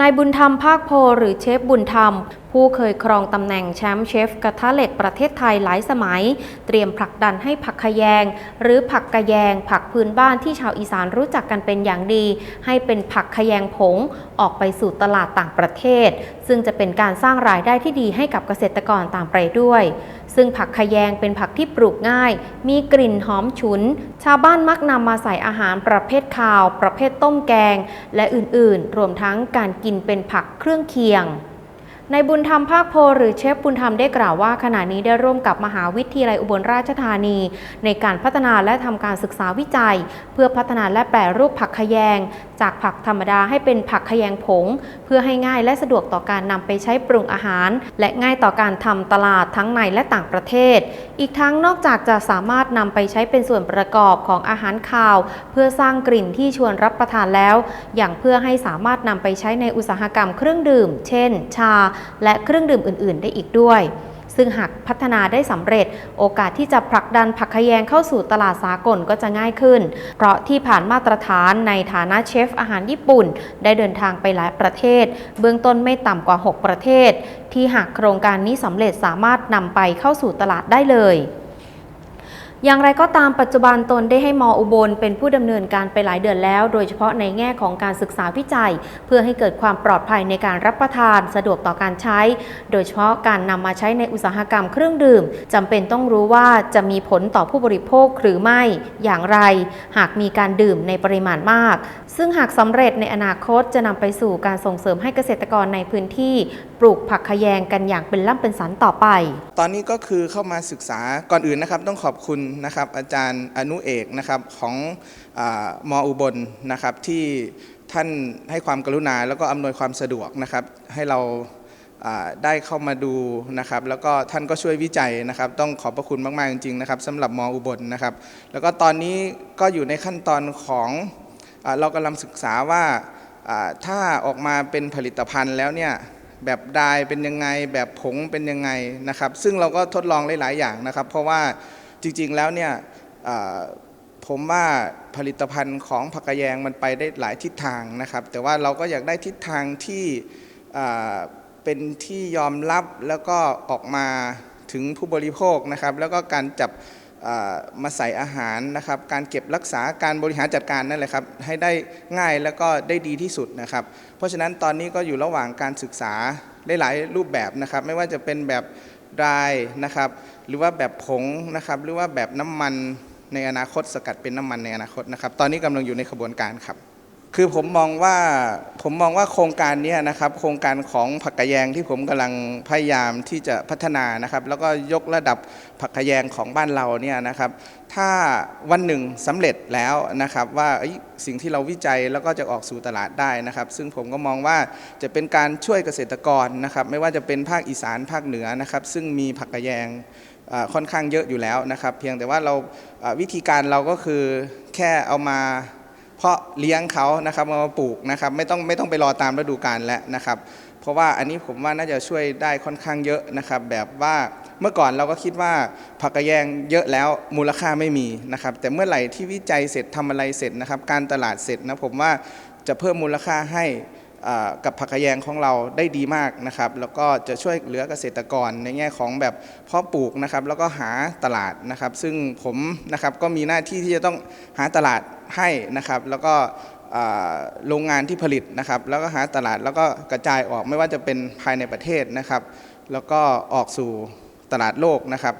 นายบุญธรรมภาคโพหรือเชฟบุญธรรม ผู้เคยครองตำแหน่งแชมป์เชฟกระทะเหล็กประเทศไทยหลายสมัย เตรียมผลักดันให้ผักขยง หรือผักกะแยง ผักพื้นบ้านที่ชาวอีสานรู้จักกันเป็นอย่างดี ให้เป็นผักขยงผงออกไปสู่ตลาดต่างประเทศ ซึ่งจะเป็นการสร้างรายได้ที่ดีให้กับเกษตรกรต่างไปด้วย ซึ่งผักขยงเป็นผักที่ปลูกง่าย มีกลิ่นหอมฉุน ชาวบ้านมักนำมาใส่อาหารประเภทข้าว ประเภทต้มแกง และอื่นๆ รวมทั้งการกินเป็นผักเครื่องเคียงในบุญธรรมภาคโพหรือเชฟบุญธรรมได้กล่าวว่าขณะนี้ได้ร่วมกับมหาวิทยาลัยอุบลราชธานี ในการพัฒนาและทำการศึกษาวิจัย เพื่อพัฒนาและแปรรูปผักขยง จากผักธรรมดาให้เป็นผักขยงผง เพื่อให้ง่ายและสะดวกต่อการนำไปใช้ปรุงอาหาร และง่ายต่อการทำตลาดทั้งในและต่างประเทศ อีกทั้งนอกจากจะสามารถนำไปใช้เป็นส่วนประกอบของอาหารคาว เพื่อสร้างกลิ่นที่ชวนรับประทานแล้ว อย่างเพื่อให้สามารถนำไปใช้ในอุตสาหกรรมเครื่องดื่ม เช่น ชา และเครื่องดื่มอื่น ๆ ได้อีกด้วย ซึ่งหากพัฒนาได้สำเร็จ โอกาสที่จะผลักดันผักขยงเข้าสู่ตลาดสากลก็จะง่ายขึ้น เพราะที่ผ่านมาตรฐานในฐานะเชฟอาหารญี่ปุ่น ได้เดินทางไปหลายประเทศ เบื้องต้นไม่ต่ำกว่า 6 ประเทศ ที่หากโครงการนี้สำเร็จสามารถนำไปเข้าสู่ตลาดได้เลย อย่างไรก็ตามปัจจุบันตนได้ให้มออุบลเป็นผู้ดำเนินการไปหลายเดือนแล้ว โดยเฉพาะในแง่ของการศึกษาวิจัย เพื่อให้เกิดความปลอดภัยในการรับประทานสะดวกต่อการใช้ โดยเฉพาะการนำมาใช้ในอุตสาหกรรมเครื่องดื่มจำเป็นต้องรู้ว่าจะมีผลต่อผู้บริโภคหรือไม่อย่างไร หากมีการดื่มในปริมาณมาก ซึ่งหากสำเร็จในอนาคตจะนำไปสู่การส่งเสริมให้เกษตรกรในพื้นที่ ปลูกผักขยงกันอย่างเป็นล่ำเป็นสันต่อไป ตอนนี้ก็คือเข้ามาศึกษาก่อนอื่นนะครับ ต้องขอบคุณนะครับอาจารย์อนุเอกนะครับของอมออุบลนะครับที่ท่านให้ความกรุณาแล้วก็อำนวยความสะดวกนะครับให้เราได้เข้ามาดูนะครับ แล้วก็ท่านก็ช่วยวิจัยนะครับ ต้องขอบพระคุณมากๆจริงๆนะครับสำหรับมออุบลนะครับ แล้วก็ตอนนี้ก็อยู่ในขั้นตอนของอเรากำลังศึกษาว่าอ่าถ้าออกมาเป็นผลิตภัณฑ์แล้วเนี่ยแบบดายเป็นยังไงแบบผงเป็นยังไงนะครับ ซึ่งเราก็ทดลองหลายๆอย่างนะครับ เพราะว่า จริงๆแล้วเนี่ยผมว่าผลิตภัณฑ์ของผักกะแยงมันไปได้หลายทิศทางนะครับ แต่ว่าเราก็อยากได้ทิศทางที่เป็นที่ยอมรับแล้วก็ออกมาถึงผู้บริโภคนะครับ แล้วก็การจับมาใส่อาหารนะครับ การเก็บรักษาการบริหารจัดการนั่นแหละครับ ให้ได้ง่ายแล้วก็ได้ดีที่สุดนะครับ เพราะฉะนั้นตอนนี้ก็อยู่ระหว่างการศึกษาหลายๆรูปแบบนะครับ ไม่ว่าจะเป็นแบบ ดรายนะครับหรือว่าแบบผงนะครับหรือว่าแบบน้ำมันในอนาคตสกัดเป็นน้ำมันในอนาคตนะครับ ตอนนี้กำลังอยู่ในขบวนการครับ คือผมมองว่าผมมองว่าโครงการนี้นะครับ โครงการของผักกะแยงที่ผมกำลังพยายามที่จะพัฒนานะครับ แล้วก็ยกระดับผักกะแยงของบ้านเราเนี่ยนะครับ ถ้าวันหนึ่งสำเร็จแล้วนะครับ ว่าสิ่งที่เราวิจัยแล้วก็จะออกสู่ตลาดได้นะครับ ซึ่งผมก็มองว่าจะเป็นการช่วยเกษตรกรนะครับ ไม่ว่าจะเป็นภาคอีสานภาคเหนือนะครับ ซึ่งมีผักกะแยงค่อนข้างเยอะอยู่แล้วนะครับ เพียงแต่ว่าเราวิธีการเราก็คือแค่เอามา เพาะเลี้ยงเขานะครับมาปลูกนะครับไม่ต้องไม่ต้องไปรอตามฤดูกาลแล้วนะครับ เพราะว่าอันนี้ผมว่าน่าจะช่วยได้ค่อนข้างเยอะนะครับ แบบว่าเมื่อก่อนเราก็คิดว่าผักกระแยงเยอะแล้วมูลค่าไม่มีนะครับ แต่เมื่อไหร่ที่วิจัยเสร็จทำอะไรเสร็จนะครับ การตลาดเสร็จนะผมว่าจะเพิ่มมูลค่าให้ กับผักกะแยงของเราได้ดีมากนะครับแล้วก็จะช่วยเหลือเกษตรกรในแง่ของแบบเพาะปลูกนะครับแล้วก็หาตลาดนะครับ ซึ่งผมนะครับก็มีหน้าที่ที่จะต้องหาตลาดให้นะครับแล้วก็โรงงานที่ผลิตนะครับแล้วก็หาตลาดแล้วก็กระจายออกไม่ว่าจะเป็นภายในประเทศนะครับ แล้วก็ออกสู่ตลาดโลกนะครับ